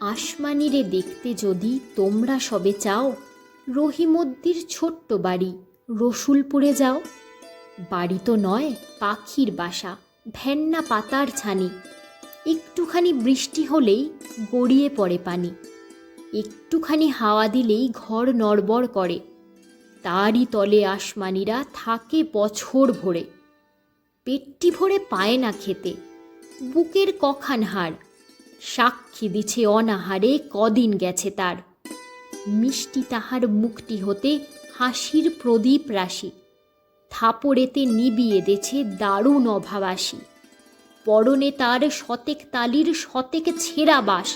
আসমানিরে দেখতে যদি তোমরা সবে চাও, রহিমদ্দির ছোট্ট বাড়ি রসুলপুরে যাও। বাড়ি তো নয়, পাখির বাসা, ভেন্না পাতার ছানি। একটুখানি বৃষ্টি হলেই গড়িয়ে পড়ে পানি। একটুখানি হাওয়া দিলেই ঘর নড়বড় করে। তারই তলে আসমানিরা থাকে বছর ভরে। পেটটি ভরে পায় না খেতে। বুকের কখান হাড়। সাক্ষী দিছে অনাহারে, কদিন গেছে তার। মিষ্টি তাহার মুখটি হতে হাসির প্রদীপ রাশি। থাপড়েতে নিবিয়ে দেছে দারুণ অভাবাসী। পরনে তার শতেক তালির শতেক ছেঁড়া বাস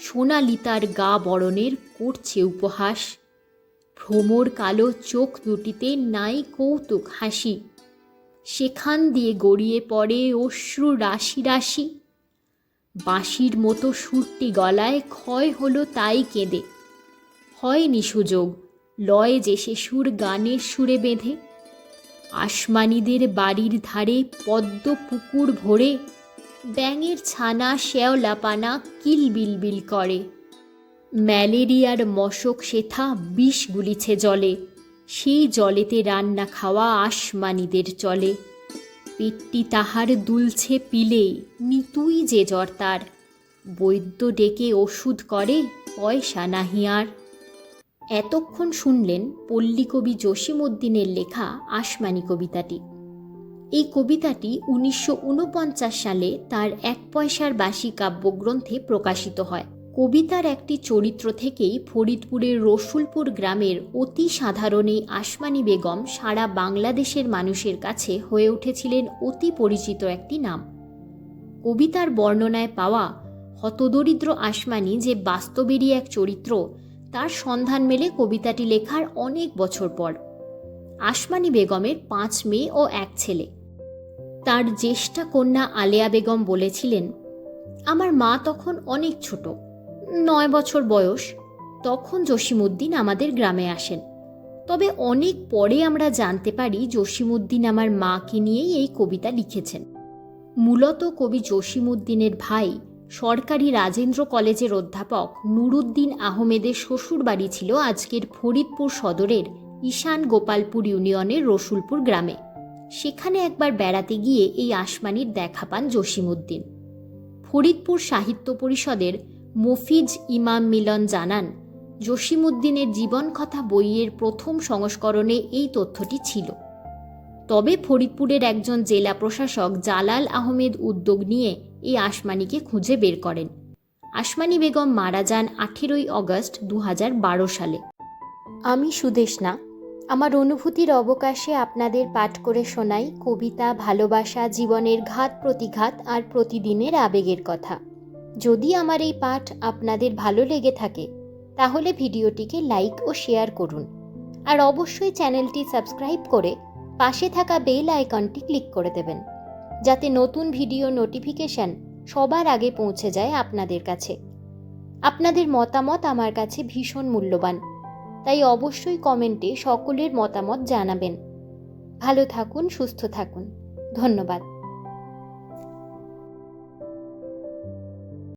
সোনালি তার গা বরণের করছে উপহাস। ভ্রমর কালো চোখ দুটিতে নাই কৌতুক হাসি। সেখান দিয়ে গড়িয়ে পড়ে অশ্রু রাশি রাশি। বাঁশির মতো সুরটি গলায়, ক্ষয় হলো তাই কেঁদে। হয়নি সুযোগ, লয় যে সে সুর গানের সুরে বেঁধে। আসমানিদের বাড়ির ধারে পদ্ম পুকুর ভরে, ব্যাঙের ছানা শ্যাওলা পানা কিলবিলবিল করে। ম্যালেরিয়ার মশক শেথা বিষ গুলিছে জলে, সেই জলেতে রান্না খাওয়া আসমানিদের চলে। পেটটি তাহার দুলছে পিলে, নিতুই যে জ্বর তার। বৈদ্য ডেকে ওষুধ করে, পয়সা নাহি আর। এতক্ষণ শুনলেন পল্লীকবি জসিমউদ্দিনের লেখা আসমানি কবিতাটি। এই কবিতাটি উনিশশো উনপঞ্চাশ সালে তার এক পয়সার বাসি কাব্যগ্রন্থে প্রকাশিত হয়। কবিতার একটি চরিত্র থেকেই ফরিদপুরের রসুলপুর গ্রামের অতি সাধারণ এই আসমানি বেগম সারা বাংলাদেশের মানুষের কাছে হয়ে উঠেছিলেন অতি পরিচিত একটি নাম। কবিতার বর্ণনায় পাওয়া হতদরিদ্র আসমানি যে বাস্তবেরই এক চরিত্র, তার সন্ধান মেলে কবিতাটি লেখার অনেক বছর পর। আসমানি বেগমের পাঁচ মেয়ে ও এক ছেলে। তার জ্যেষ্ঠা কন্যা আলেয়া বেগম বলেছিলেন, আমার মা তখন অনেক ছোট নয় বছর বয়স, তখন জসিমুদ্দিন আমাদের গ্রামে আসেন। তবে অনেক পরে আমরা জানতে পারি জসিমুদ্দিন আমার মাকে নিয়েই এই কবিতা লিখেছেন। মূলত কবি জসিমুদ্দিনের ভাই সরকারি রাজেন্দ্র কলেজের অধ্যাপক নুরুদ্দিন আহমেদের শ্বশুর বাড়ি ছিল আজকের ফরিদপুর সদরের ঈশান গোপালপুর ইউনিয়নের রসুলপুর গ্রামে। সেখানে একবার বেড়াতে গিয়ে এই আসমানির দেখা পান জসিমুদ্দিন ফরিদপুর সাহিত্য পরিষদের মফিজ ইমাম মিলন জানান জসিমুদ্দিনের জীবনকথা বইয়ের প্রথম সংস্করণে এই তথ্যটি ছিল। তবে ফরিদপুরের একজন জেলা প্রশাসক জালাল আহমেদ উদ্যোগ নিয়ে এই আসমানিকে খুঁজে বের করেন। আসমানি বেগম মারা যান আঠেরোই অগস্ট দু হাজার বারো সালে। আমি সুদেশনা আমার অনুভূতির অবকাশে আপনাদের পাঠ করে শোনাই কবিতা, ভালোবাসা, জীবনের ঘাত, প্রতিঘাত আর প্রতিদিনের আবেগের কথা। যদি আমার এই পাঠ আপনাদের ভালো লেগে থাকে, তাহলে ভিডিওটিকে লাইক ও শেয়ার করুন। আর অবশ্যই চ্যানেলটি সাবস্ক্রাইব করে পাশে থাকা বেল আইকনটি ক্লিক করে দেবেন, যাতে নতুন ভিডিও নোটিফিকেশন সবার আগে পৌঁছে যায় আপনাদের কাছে। আপনাদের মতামত আমার কাছে ভীষণ মূল্যবান, তাই অবশ্যই কমেন্টে সকলের মতামত জানাবেন। ভালো থাকুন, সুস্থ থাকুন। ধন্যবাদ।